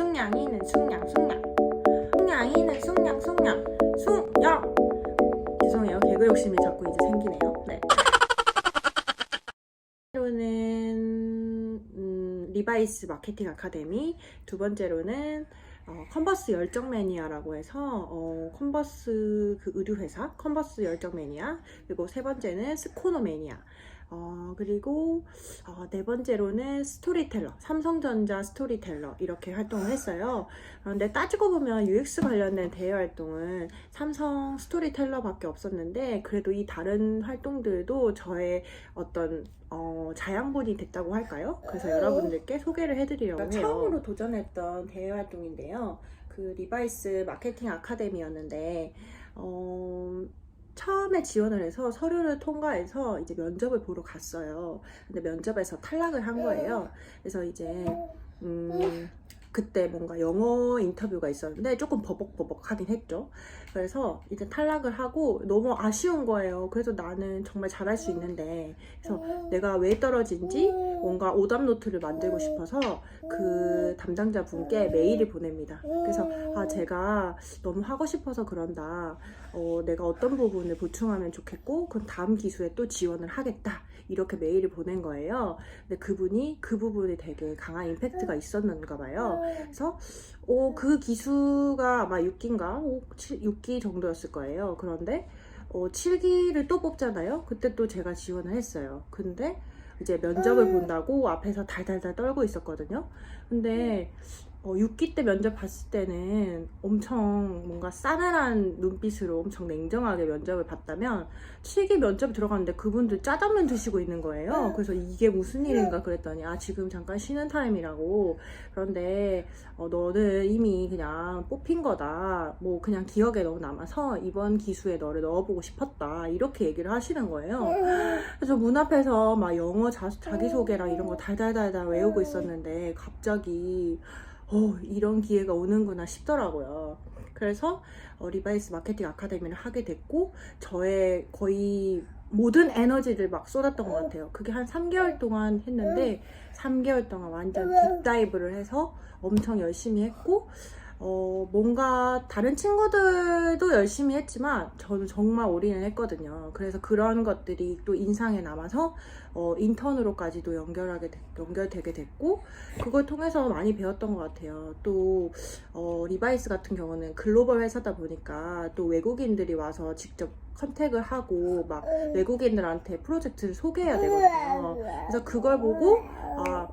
숭냥이는 숭냥 숭냥 숭냥이는 숭냥 숭냥 숭냥 죄송해요. 개그 욕심이 자꾸 이제 생기네요. 네. 번째로는 음, 리바이스 마케팅 아카데미. 두 번째로는 어, 컨버스 열정 매니아라고 해서 어, 컨버스 그 의류 회사 컨버스 열정 매니아. 그리고 세 번째는 스코노 매니아 어, 그리고 어, 네 번째로는 스토리텔러 삼성전자 스토리텔러 이렇게 활동을 했어요. 그런데 따지고 보면 UX 관련된 대외 활동은 삼성 스토리텔러밖에 없었는데 그래도 이 다른 활동들도 저의 어떤 어, 자양분이 됐다고 할까요? 그래서 여러분들께 소개를 해드리려고 해요. 처음으로 도전했던 대외 활동인데요. 그 리바이스 마케팅 아카데미였는데 어, 처음에 지원을 해서 서류를 통과해서 이제 면접을 보러 갔어요. 근데 면접에서 탈락을 한 거예요. 그래서 이제 음, 그때 뭔가 영어 인터뷰가 있었는데 조금 버벅버벅 하긴 했죠. 그래서 이제 탈락을 하고 너무 아쉬운 거예요. 그래서 나는 정말 잘할 수 있는데 그래서 내가 왜 떨어진지 뭔가 오답 노트를 만들고 싶어서 그 담당자 분께 메일을 보냅니다. 그래서 아 제가 너무 하고 싶어서 그런다. 어, 내가 어떤 부분을 보충하면 좋겠고 그럼 다음 기수에 또 지원을 하겠다. 이렇게 메일을 보낸 거예요. 근데 그분이 그 부분에 되게 강한 임팩트가 있었는가 봐요. 그래서 어, 그 기수가 아마 6기인가 6기 정도였을 거예요. 그런데 어, 7기를 또 뽑잖아요. 그때 또 제가 지원을 했어요. 근데 이제 면접을 본다고 앞에서 달달달 떨고 있었거든요. 근데 어, 6기 때 면접 봤을 때는 엄청 뭔가 싸늘한 눈빛으로 엄청 냉정하게 면접을 봤다면 7기 면접 들어갔는데 그분들 짜장면 드시고 있는 거예요. 그래서 이게 무슨 일인가 그랬더니 아 지금 잠깐 쉬는 타임이라고 그런데 어, 너는 이미 그냥 뽑힌 거다. 뭐 그냥 기억에 너무 남아서 이번 기수에 너를 넣어보고 싶었다. 이렇게 얘기를 하시는 거예요. 그래서 문 앞에서 막 영어 자, 자기소개랑 이런 거 달달달달 외우고 있었는데 갑자기 어, 이런 기회가 오는구나 싶더라고요. 그래서 어, 리바이스 마케팅 아카데미를 하게 됐고 저의 거의 모든 에너지를 막 쏟았던 것 같아요. 그게 한 3개월 동안 했는데 3개월 동안 완전 딥다이브를 해서 엄청 열심히 했고 어, 뭔가 다른 친구들도 열심히 했지만 저는 정말 올인을 했거든요. 그래서 그런 것들이 또 인상에 남아서 어, 인턴으로까지도 연결하게 되- 연결되게 됐고 그걸 통해서 많이 배웠던 것 같아요. 또 어, 리바이스 같은 경우는 글로벌 회사다 보니까 또 외국인들이 와서 직접 컨택을 하고 막 외국인들한테 프로젝트를 소개해야 되거든요. 그래서 그걸 보고 아,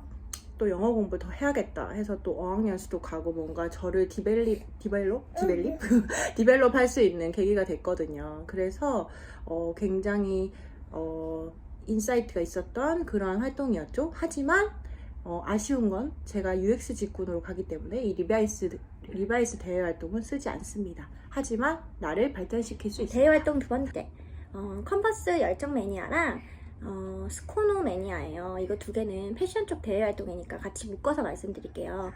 또 영어 공부 더 해야겠다 해서 또 어학연수도 가고 뭔가 저를 디벨립 디벨롭 디벨립 디벨롭 할 수 있는 계기가 됐거든요. 그래서 어, 굉장히 어, 인사이트가 있었던 그런 활동이었죠. 하지만 어, 아쉬운 건 제가 UX 직군으로 가기 때문에 이 리바이스 리바이스 대외 활동은 쓰지 않습니다. 하지만 나를 발전시킬 수 있어요. 대외 활동 두 번째. 어, 컨버스 열정 매니아랑 어, 스코노 매니아예요. 이거 두 개는 패션 쪽 대외 활동이니까 같이 묶어서 말씀드릴게요.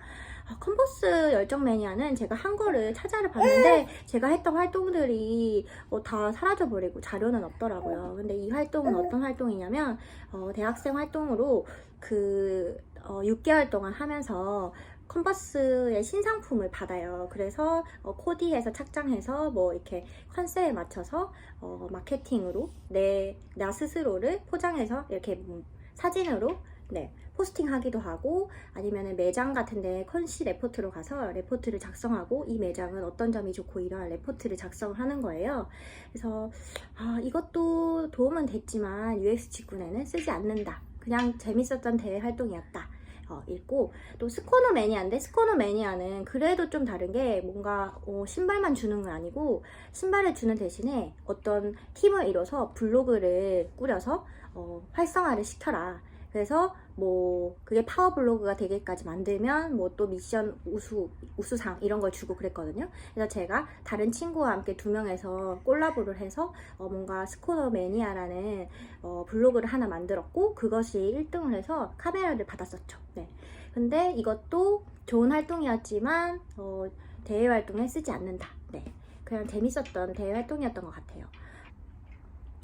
아, 컨버스 열정 매니아는 제가 한 거를 찾아를 봤는데 제가 했던 활동들이 어, 다 사라져 버리고 자료는 없더라고요. 근데 이 활동은 어떤 활동이냐면 어, 대학생 활동으로 그 어, 6개월 동안 하면서 컨버스의 신상품을 받아요. 그래서 어, 코디해서 착장해서 뭐 이렇게 컨셉에 맞춰서 어, 마케팅으로 내 나 스스로를 포장해서 이렇게 음, 사진으로 네 포스팅하기도 하고 아니면 매장 같은데 컨시 레포트로 가서 레포트를 작성하고 이 매장은 어떤 점이 좋고 이러한 레포트를 작성을 하는 거예요. 그래서 아, 이것도 도움은 됐지만 UX 직군에는 쓰지 않는다. 그냥 재밌었던 대외 활동이었다. 어, 읽고 또 스코너 매니아인데 스코너 매니아는 그래도 좀 다른 게 뭔가 어, 신발만 주는 건 아니고 신발을 주는 대신에 어떤 팀을 이뤄서 블로그를 꾸려서 어, 활성화를 시켜라. 그래서 뭐 그게 파워 블로그가 되게까지 만들면 뭐 또 미션 우수 우수상 이런 걸 주고 그랬거든요. 그래서 제가 다른 친구와 함께 두 명에서 콜라보를 해서 어, 뭔가 스코너 매니아라는 어, 블로그를 하나 만들었고 그것이 1등을 해서 카메라를 받았었죠. 네. 근데 이것도 좋은 활동이었지만 어, 대외 활동에 쓰지 않는다. 네. 그냥 재밌었던 대외 활동이었던 것 같아요.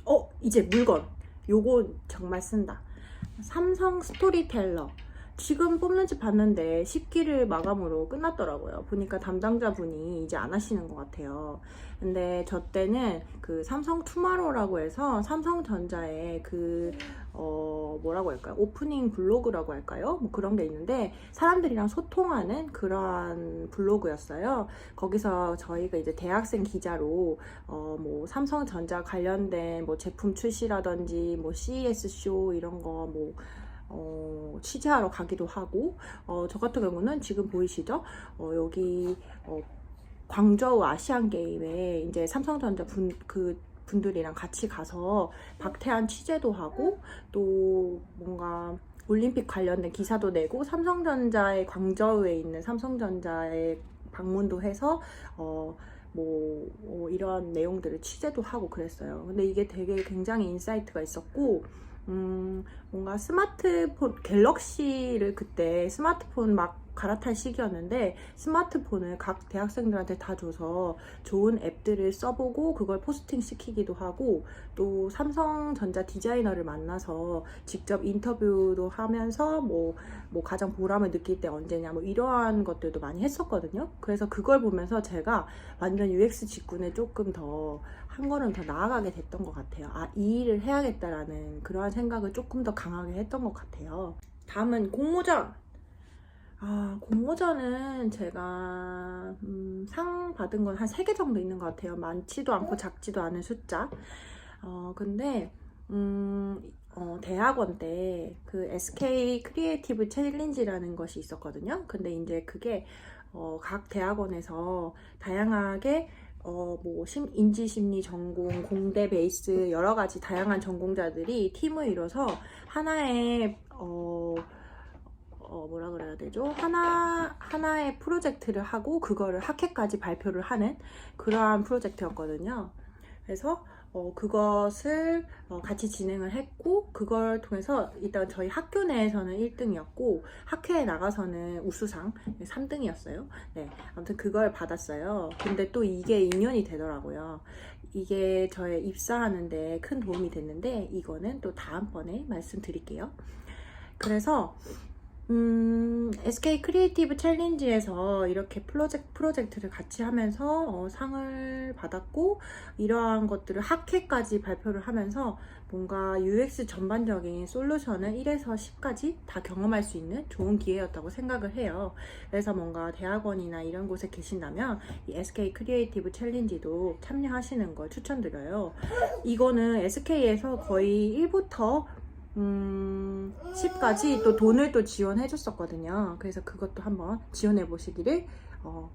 어 이제 물건 요거 정말 쓴다 삼성 스토리텔러 지금 뽑는지 봤는데 10기를 마감으로 끝났더라고요. 보니까 담당자분이 이제 안 하시는 것 같아요. 근데 저 때는 그 삼성 투마로라고 해서 삼성전자의 그, 어, 뭐라고 할까요? 오프닝 블로그라고 할까요? 뭐 그런 게 있는데 사람들이랑 소통하는 그러한 블로그였어요. 거기서 저희가 이제 대학생 기자로 어, 뭐 삼성전자 관련된 뭐 제품 출시라든지 뭐 CES 쇼 이런 거뭐 어, 취재하러 가기도 하고, 어, 저 같은 경우는 지금 보이시죠? 어, 여기, 어, 광저우 아시안 게임에 이제 삼성전자 분, 그 분들이랑 같이 가서 박태환 취재도 하고, 또 뭔가 올림픽 관련된 기사도 내고, 삼성전자의 광저우에 있는 삼성전자에 방문도 해서, 어, 뭐, 어, 이런 내용들을 취재도 하고 그랬어요. 근데 이게 되게 굉장히 인사이트가 있었고, 음, 뭔가 스마트폰, 갤럭시를 그때 스마트폰 막 갈아탈 시기였는데 스마트폰을 각 대학생들한테 다 줘서 좋은 앱들을 써보고 그걸 포스팅 시키기도 하고 또 삼성전자 디자이너를 만나서 직접 인터뷰도 하면서 뭐, 뭐 가장 보람을 느낄 때 언제냐 뭐 이러한 것들도 많이 했었거든요. 그래서 그걸 보면서 제가 완전 UX 직군에 조금 더 한 걸음 더 나아가게 됐던 것 같아요. 아, 이 일을 해야겠다라는 그러한 생각을 조금 더 강하게 했던 것 같아요. 다음은 공모전! 아, 공모전은 제가 음, 상 받은 건 한 3개 정도 있는 것 같아요. 많지도 않고 작지도 않은 숫자. 어, 근데 음, 어, 대학원 때 그 SK 크리에이티브 챌린지라는 것이 있었거든요. 근데 이제 그게 어, 각 대학원에서 다양하게 어, 뭐, 심, 인지심리 전공, 공대 베이스, 여러 가지 다양한 전공자들이 팀을 이뤄서 하나의, 어, 어, 뭐라 그래야 되죠? 하나, 하나의 프로젝트를 하고, 그거를 학회까지 발표를 하는 그러한 프로젝트였거든요. 그래서, 어, 그것을 어, 같이 진행을 했고, 그걸 통해서 일단 저희 학교 내에서는 1등이었고, 학회에 나가서는 우수상 3등이었어요. 네. 아무튼 그걸 받았어요. 근데 또 이게 인연이 되더라고요. 이게 저의 입사하는데 큰 도움이 됐는데, 이거는 또 다음번에 말씀드릴게요. 그래서, 음, SK 크리에이티브 챌린지에서 이렇게 프로젝트, 프로젝트를 같이 하면서 어, 상을 받았고, 이러한 것들을 학회까지 발표를 하면서 뭔가 UX 전반적인 솔루션을 1에서 10까지 다 경험할 수 있는 좋은 기회였다고 생각을 해요. 그래서 뭔가 대학원이나 이런 곳에 계신다면 이 SK 크리에이티브 챌린지도 참여하시는 걸 추천드려요. 이거는 SK에서 거의 1부터 음, 10까지 또 돈을 또 지원해 줬었거든요. 그래서 그것도 한번 지원해 보시기를 어,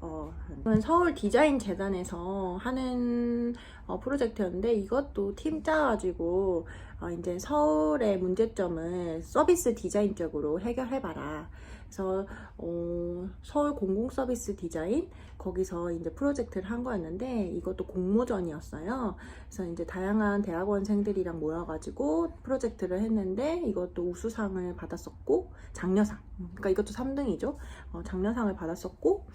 어, 서울 디자인 재단에서 하는 어, 프로젝트였는데 이것도 팀 짜가지고 어, 이제 서울의 문제점을 서비스 디자인 쪽으로 해결해봐라. 그래서 어, 서울 공공 서비스 디자인 거기서 이제 프로젝트를 한 거였는데 이것도 공모전이었어요. 그래서 이제 다양한 대학원생들이랑 모여가지고 프로젝트를 했는데 이것도 우수상을 받았었고 장려상. 그러니까 이것도 3등이죠. 어, 장려상을 받았었고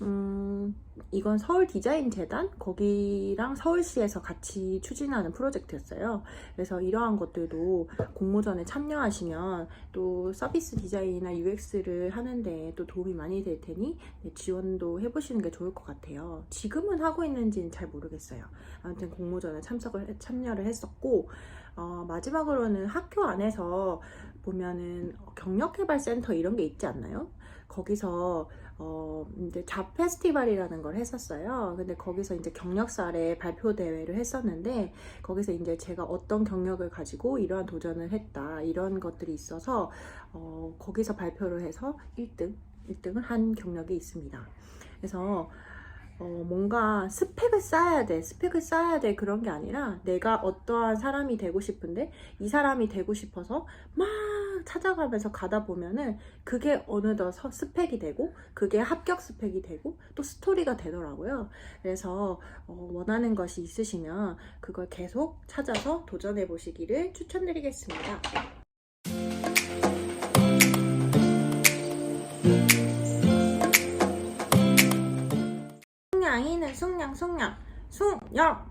음, 이건 서울 디자인 재단 거기랑 서울시에서 같이 추진하는 프로젝트였어요. 그래서 이러한 것들도 공모전에 참여하시면 또 서비스 디자인이나 UX를 하는데 또 도움이 많이 될 테니 네, 지원도 해보시는 게 좋을 것 같아요. 지금은 하고 있는지는 잘 모르겠어요. 아무튼 공모전에 참석을 해- 참여를 했었고 어, 마지막으로는 학교 안에서 보면은 경력 개발 센터 이런 게 있지 않나요? 거기서 어 이제 잡 페스티벌이라는 걸 했었어요. 근데 거기서 이제 경력사례 발표 대회를 했었는데 거기서 이제 제가 어떤 경력을 가지고 이러한 도전을 했다 이런 것들이 있어서 어 거기서 발표를 해서 1등 1등을 한 경력이 있습니다. 그래서 어, 뭔가 스펙을 쌓아야 돼. 스펙을 쌓아야 돼. 그런 게 아니라 내가 어떠한 사람이 되고 싶은데 이 사람이 되고 싶어서 막 찾아가면서 가다 보면은 그게 어느덧 서- 스펙이 되고 그게 합격 스펙이 되고 또 스토리가 되더라고요. 그래서 어, 원하는 것이 있으시면 그걸 계속 찾아서 도전해 보시기를 추천드리겠습니다. 숙냥이는 숙냥 숙냥 숙냥